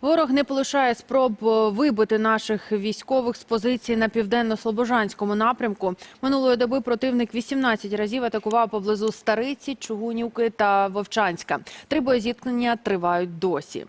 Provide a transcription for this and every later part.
Ворог не полишає спроб е, вибити наших військових з позицій на південно-слобожанському напрямку. Минулої доби противник 18 разів атакував поблизу Стариці, Чугунівки та Вовчанська. Три боєзіткнення тривають досі.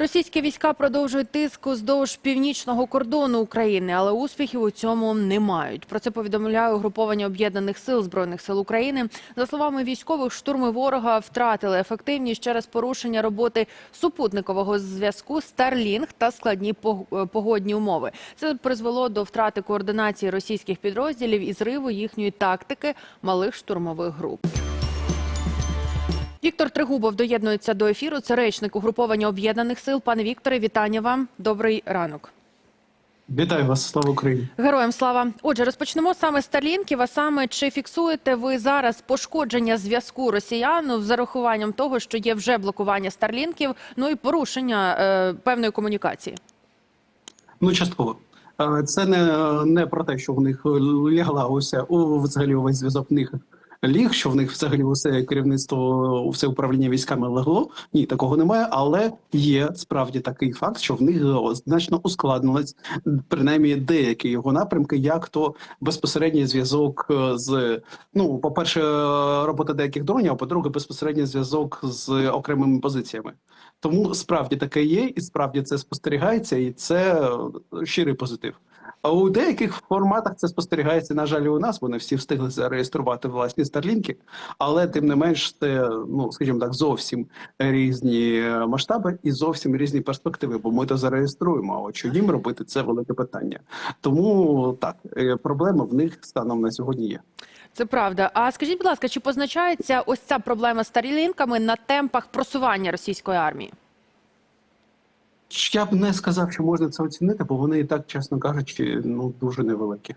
Російські війська продовжують тиск уздовж північного кордону України, але успіхів у цьому не мають. Про це повідомляє угруповання об'єднаних сил збройних сил України. За словами військових, штурми ворога втратили ефективність через порушення роботи супутникового зв'язку Starlink та складні пог- погодні умови. Це призвело до втрати координації російських підрозділів і зриву їхньої тактики малих штурмових груп. Віктор Тригубов доєднується до ефіру. Це речник угруповання об'єднаних сил. Пане Вікторе, вітання вам. Добрий ранок. Вітаю вас, слава Україні. Героям слава. Отже, розпочнемо саме з Старлінків. А саме чи фіксуєте ви зараз пошкодження зв'язку росіян з зарахуванням того, що є вже блокування Старлінків, ну і порушення е, певної комунікації? Ну, частково. Е, Це не, не про те, що в них лягла уся у взагалі увесь зв'язок в них ліг, що в них взагалі усе керівництво, все управління військами легло. Ні, такого немає, але є справді такий факт, що в них е, значно ускладнилось принаймні деякі його напрямки, як то безпосередній зв'язок е, з ну, по-перше, е, робота деяких дронів, а по-друге, безпосередній зв'язок з окремими позиціями. Тому справді таке є, і справді це спостерігається, і це е, щирий позитив. А у деяких форматах це спостерігається, на жаль, у нас. Вони всі встигли зареєструвати власні старлінки, але тим не менш, це ну скажімо так, зовсім різні е, масштаби і зовсім різні перспективи. Бо ми то зареєструємо. А от що їм робити, це велике питання. Тому так е, проблема в них станом на сьогодні є. Це правда. А скажіть, будь ласка, чи позначається ось ця проблема з Старлінками на темпах просування російської армії? Я б не сказав, що можна це оцінити, бо вони і так, чесно кажучи, ну дуже невеликі.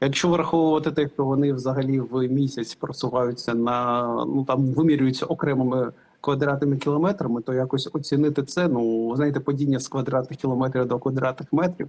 Якщо враховувати те, що вони взагалі в місяць просуваються на ну там вимірюються окремими квадратними кілометрами, то якось оцінити це, ну знаєте, падіння з квадратних кілометрів до квадратних метрів.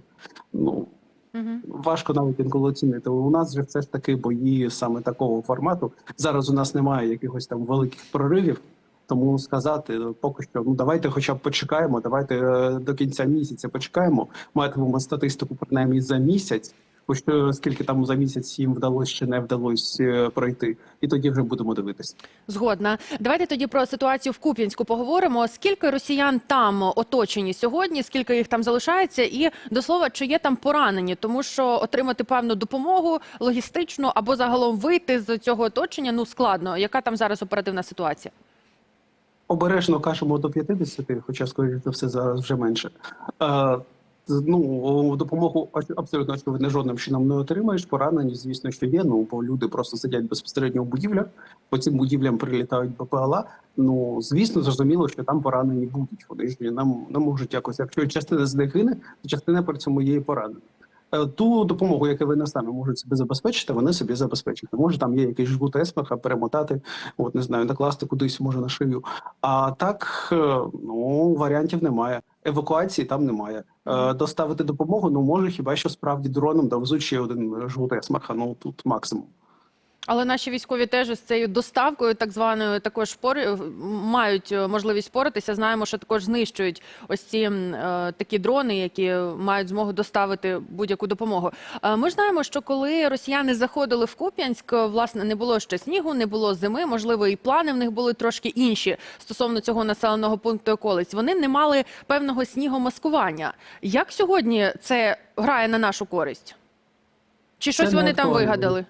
Ну Угу. важко навіть інколи оцінити. У нас же все ж таки бої саме такого формату. Зараз у нас немає якихось там великих проривів. Тому сказати е, поки що, ну давайте, хоча б почекаємо. Давайте е, до кінця місяця почекаємо. Матимемо статистику принаймні за місяць. Що скільки там за місяць їм вдалося чи не вдалося е, пройти, і тоді вже будемо дивитися. Згодна. Давайте тоді про ситуацію в Куп'янську поговоримо. Скільки росіян там оточені сьогодні? Скільки їх там залишається? І до слова, чи є там поранені? Тому що отримати певну допомогу логістичну або загалом вийти з цього оточення ну складно. Яка там зараз оперативна ситуація? Обережно кажемо до 50, хоча скоріше за все зараз вже менше. Е, ну допомогу абсолютно очевидно жодним чином не отримаєш. Поранені, звісно, що є. Ну бо люди просто сидять безпосередньо в будівлях. По цим будівлям прилітають БПЛА. Ну звісно, зрозуміло, що там поранені будуть. Вони ж нам не можуть якось. Якщо частина з них гине, то частина при цьому є і поранена. Е, Ту допомогу, яку вони самі можуть собі забезпечити, вони собі забезпечити. Може, там є якийсь жгут есмаха, перемотати, от не знаю, накласти кудись, може на шию. А так, е, ну варіантів немає. Евакуації там немає. Е, Доставити допомогу, ну може хіба що справді дроном довезуть ще один жгут есмаха. Ну тут максимум. Але наші військові теж з цією доставкою, так званою, також пори мають е, можливість впоратися. Знаємо, що також знищують ось ці е, такі дрони, які мають змогу доставити будь-яку допомогу. Е, ми ж знаємо, що коли росіяни заходили в Куп'янськ, власне, не було ще снігу, не було зими. Можливо, і плани в них були трошки інші стосовно цього населеного пункту околиць. Вони не мали певного снігомаскування. Як сьогодні це грає на нашу користь? Чи щось вони там вигадали?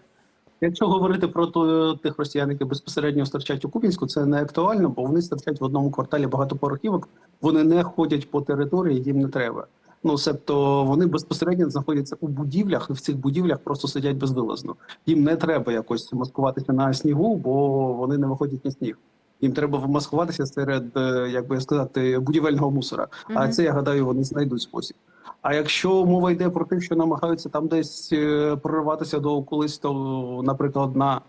Якщо говорити про то, тих росіян, які безпосередньо стирчать у Купінську, це не актуально, бо вони стирчать в одному кварталі багатоповерхівок, вони не ходять по території, їм не треба. Ну, себто вони безпосередньо знаходяться у будівлях, і в цих будівлях просто сидять безвилазно. Їм не треба якось маскуватися на снігу, бо вони не виходять на сніг. Їм треба маскуватися серед, е, як би сказати, будівельного мусора. А це я гадаю, вони знайдуть спосіб. А якщо мова йде про тих, що намагаються там десь е, прориватися до колись, то, наприклад, на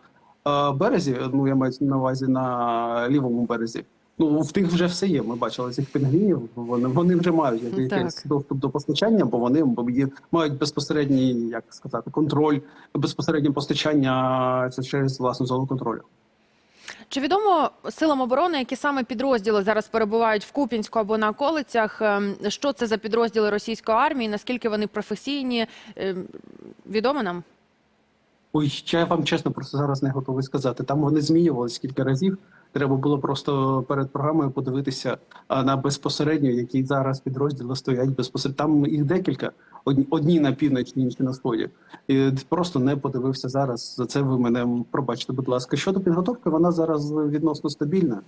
е, березі, ну я маю на увазі на лівому березі. Ну в тих вже все є. Ми бачили цих пінгвінів. Вони вони вже мають Ну, якийсь доступ до постачання, бо вони мають безпосередній, як сказати, контроль, безпосереднє постачання це через власну зону контролю. Чи відомо силам оборони, які саме підрозділи зараз перебувають в Купінську або на околицях? Ем, Що це за підрозділи російської армії? Наскільки вони професійні? Ем, Відомо нам? Ой, я вам чесно просто зараз не готовий сказати. Там вони змінювалися кілька разів. Треба було просто перед програмою подивитися на безпосередньо, які зараз підрозділи стоять безпосередньо. Там їх декілька. Одні, на півночі, інші на сході. І просто не подивився зараз. За це ви мене пробачте, будь ласка. Щодо підготовки, вона зараз відносно стабільна.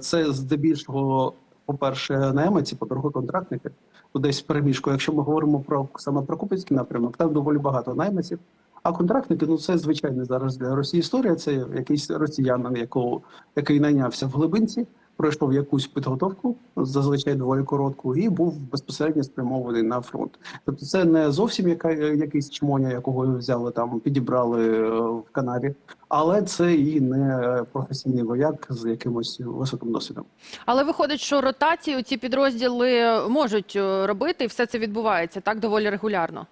Це здебільшого, по-перше, наймиці, по-друге, контрактники. Десь переміжку. Якщо ми говоримо про саме про Купінський напрямок, там доволі багато наймиців. А контрактники, ну це звичайно зараз для Росії історія. Це якийсь росіянин, якого який найнявся в глибинці, пройшов якусь підготовку, зазвичай доволі коротку, і був безпосередньо спрямований на фронт. Тобто, це не зовсім яка якийсь чмоня, якого взяли там, підібрали е, в Канаді, але це і не професійний вояк з якимось високим досвідом. Але виходить, що ротацію ці підрозділи можуть е, робити, і все це відбувається так доволі регулярно.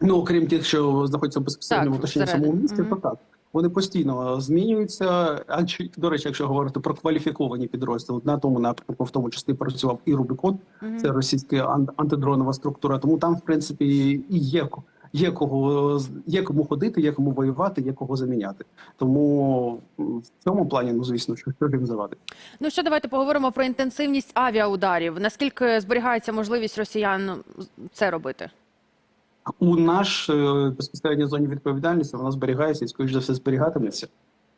Ну, окрім тих, що знаходяться безпосередньо в самому місті, Мгм. то так. Вони постійно змінюються. А чи- до речі, якщо говорити про кваліфіковані підрозділи, на тому напрямку, в тому числі працював і Рубікон, Мгм. це російська ан- антидронова структура. Тому там, в принципі, і є є кого є кому ходити, є кому воювати, є кого заміняти. Тому в цьому плані, ну звісно, що що їм завадить. Ну що давайте поговоримо про інтенсивність авіаударів. Наскільки зберігається можливість росіян це робити? У наш е, безпосередньо зоні відповідальності вона зберігається і скоріш за все зберігатиметься.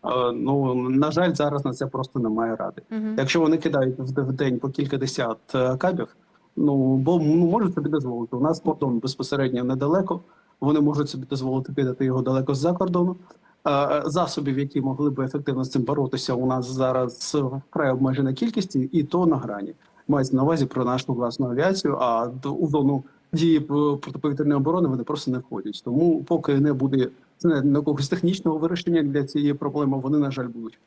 Е, Ну на жаль, зараз на це просто немає ради. Мгм. Якщо вони кидають в день по кілька десят е, кабів, ну бо ну, можуть собі дозволити. У нас кордон безпосередньо недалеко. Вони можуть собі дозволити кидати його далеко з-за кордону. Засобів, які могли б ефективно з цим боротися, у нас зараз вкрай обмежена кількість, і то на грані. Мається на увазі про нашу власну авіацію, а у зону дії протиповітряної оборони вони просто не входять. Тому поки не буде це не якогось технічного вирішення для цієї проблеми, вони на жаль будуть.